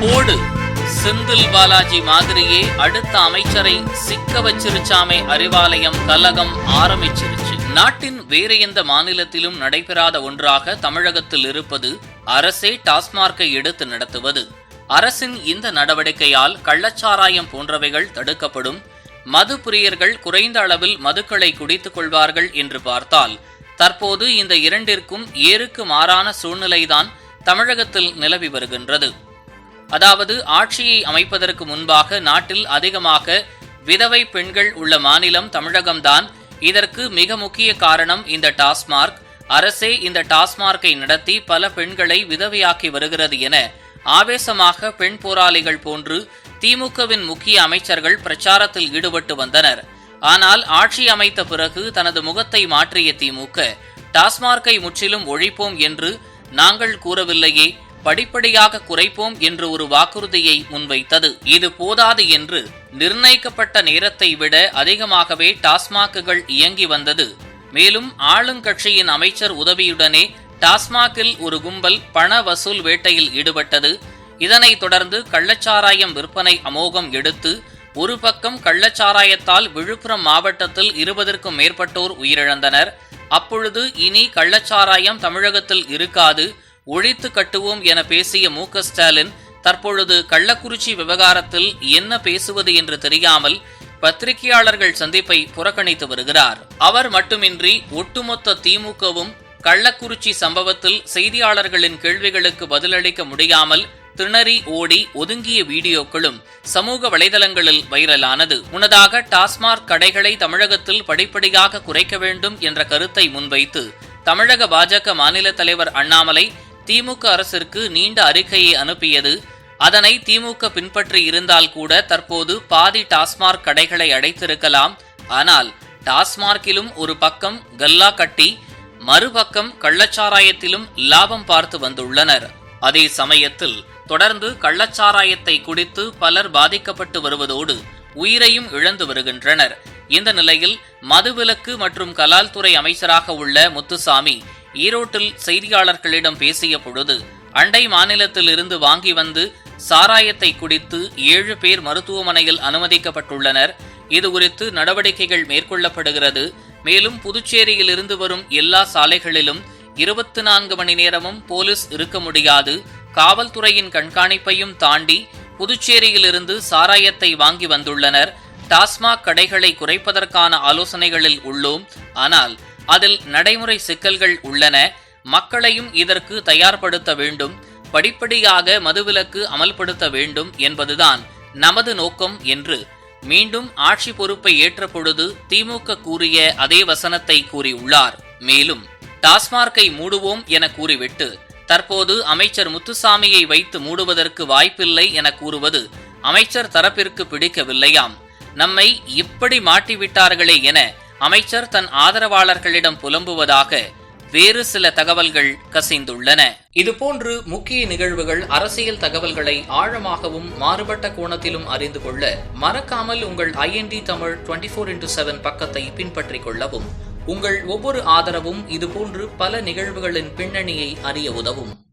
போடு செந்தில் பாலாஜி மாதிரியே அடுத்த அமைச்சரை சிக்க வச்சிருச்சாமே அறிவாலயம் கலகம் ஆரம்பிச்சிருச்சு. நாட்டின் வேற எந்த மாநிலத்திலும் நடைபெறாத ஒன்றாக தமிழகத்தில் இருப்பது அரசே டாஸ்மார்க்கை எடுத்து நடத்துவது. அரசின் இந்த நடவடிக்கையால் கள்ளச்சாராயம் போன்றவைகள் தடுக்கப்படும். மது பிரியர்கள் குறைந்த அளவில் மதுக்களை குடித்துக் கொள்வார்கள் என்று பார்த்தால் தற்போது இந்த இரண்டிற்கும் ஏருக்கு மாறான சூழ்நிலைதான் தமிழகத்தில் நிலவி வருகின்றது. அதாவது ஆட்சியை அமைப்பதற்கு முன்பாக நாட்டில் அதிகமாக விதவை பெண்கள் உள்ள மாநிலம் தமிழகம்தான். இதற்கு மிக முக்கிய காரணம் இந்த டாஸ்மார்க். அரசே இந்த டாஸ்மார்க்கை நடத்தி பல பெண்களை விதவையாக்கி வருகிறது என ஆவேசமாக பெண் போராளிகள் போன்று திமுகவின் முக்கிய அமைச்சர்கள் பிரச்சாரத்தில் ஈடுபட்டு வந்தனர். ஆனால் ஆட்சி அமைத்த பிறகு தனது முகத்தை மாற்றிய திமுக டாஸ்மார்க்கை முற்றிலும் ஒழிப்போம் என்று நாங்கள் கூறவில்லையே. படிப்படியாக குறைப்போம் என்று ஒரு வாக்குறுதியை முன்வைத்தது. இது போதாது என்று நிர்ணயிக்கப்பட்ட நேரத்தை விட அதிகமாகவே டாஸ்மாக்குகள் இயங்கி வந்தது. மேலும் ஆளுங்கட்சியின் அமைச்சர் உதவியுடனே டாஸ்மாகில் ஒரு கும்பல் பண வசூல் வேட்டையில் ஈடுபட்டது. இதனைத் தொடர்ந்து கள்ளச்சாராயம் விற்பனை அமோகம் எடுத்து ஒரு பக்கம் கள்ளச்சாராயத்தால் விழுப்புரம் மாவட்டத்தில் இருபதற்கும் மேற்பட்டோர் உயிரிழந்தனர். அப்பொழுது இனி கள்ளச்சாராயம் தமிழகத்தில் இருக்காது. ஒழித்து கட்டுவோம் என பேசிய மு ஸ்டாலின் தற்பொழுது கள்ளக்குறிச்சி விவகாரத்தில் என்ன பேசுவது என்று தெரியாமல் பத்திரிகையாளர்கள் சந்திப்பை புறக்கணித்து வருகிறார். அவர் மட்டுமின்றி ஒட்டுமொத்த திமுகவும் கள்ளக்குறிச்சி சம்பவத்தில் செய்தியாளர்களின் கேள்விகளுக்கு பதிலளிக்க முடியாமல் திணறி ஓடி ஒதுங்கிய வீடியோக்களும் சமூக வலைதளங்களில் வைரலானது. முன்னதாக டாஸ்மாக் கடைகளை தமிழகத்தில் படிப்படியாக குறைக்க வேண்டும் என்ற கருத்தை முன்வைத்து தமிழக பாஜக மாநில தலைவர் அண்ணாமலை திமுக அரசிற்கு நீண்ட அறிக்கையை அனுப்பியது. அதனை திமுக பின்பற்றி இருந்தால் கூட தற்போது பாதி டாஸ்மாக் கடைகளை அடைத்திருக்கலாம். ஆனால் டாஸ்மார்க்கிலும் ஒரு பக்கம் கல்லா கட்டி மறுபக்கம் கள்ளச்சாராயத்திலும் லாபம் பார்த்து வந்துள்ளனர். அதே சமயத்தில் தொடர்ந்து கள்ளச்சாராயத்தை குடித்து பலர் பாதிக்கப்பட்டு வருவதோடு உயிரையும் இழந்து வருகின்றனர். இந்த நிலையில் மதுவிலக்கு மற்றும் கலால்துறை அமைச்சராக உள்ள முத்துசாமி ஈரோட்டில் செய்தியாளர்களிடம் பேசிய பொழுது அண்டை மாநிலத்திலிருந்து வாங்கி வந்து சாராயத்தை குடித்து ஏழு பேர் மருத்துவமனையில் அனுமதிக்கப்பட்டுள்ளனர். இது குறித்து நடவடிக்கைகள் மேற்கொள்ளப்படுகிறது. மேலும் புதுச்சேரியில் இருந்து வரும் எல்லா சாலைகளிலும் இருபத்தி நான்கு மணி நேரமும் போலீஸ் இருக்க முடியாது. காவல்துறையின் கண்காணிப்பையும் தாண்டி புதுச்சேரியிலிருந்து சாராயத்தை வாங்கி வந்துள்ளனர். டாஸ்மாக் கடைகளை குறைப்பதற்கான ஆலோசனைகளில் உள்ளோம். ஆனால் அதில் நடைமுறை சிக்கல்கள் உள்ளன. மக்களையும் இதற்கு தயார்படுத்த வேண்டும். படிப்படியாக மதுவிலக்கு அமல்படுத்த வேண்டும் என்பதுதான் நமது நோக்கம் என்று மீண்டும் ஆட்சி பொறுப்பை ஏற்ற பொழுது திமுக கூறிய அதே வசனத்தை கூறியுள்ளார். மேலும் டாஸ்மார்க்கை மூடுவோம் என கூறிவிட்டு தற்போது அமைச்சர் முத்துசாமியை வைத்து மூடுவதற்கு வாய்ப்பில்லை என கூறுவது அமைச்சர் தரப்பிற்கு பிடிக்கவில்லையாம். நம்மை இப்படி மாட்டிவிட்டார்களே என அமைச்சர் தன் ஆதரவாளர்களிடம் புலம்புவதாக வேறு சில தகவல்கள் கசிந்துள்ளன. இதுபோன்று முக்கிய நிகழ்வுகள் அரசியல் தகவல்களை ஆழமாகவும் மாறுபட்ட கோணத்திலும் அறிந்து கொள்ள மறக்காமல் உங்கள் IND Tamil twenty four into seven பக்கத்தை பின்பற்றிக் கொள்ளவும். உங்கள் ஒவ்வொரு ஆதரவும் இதுபோன்று பல நிகழ்வுகளின் பின்னணியை அறிய உதவும்.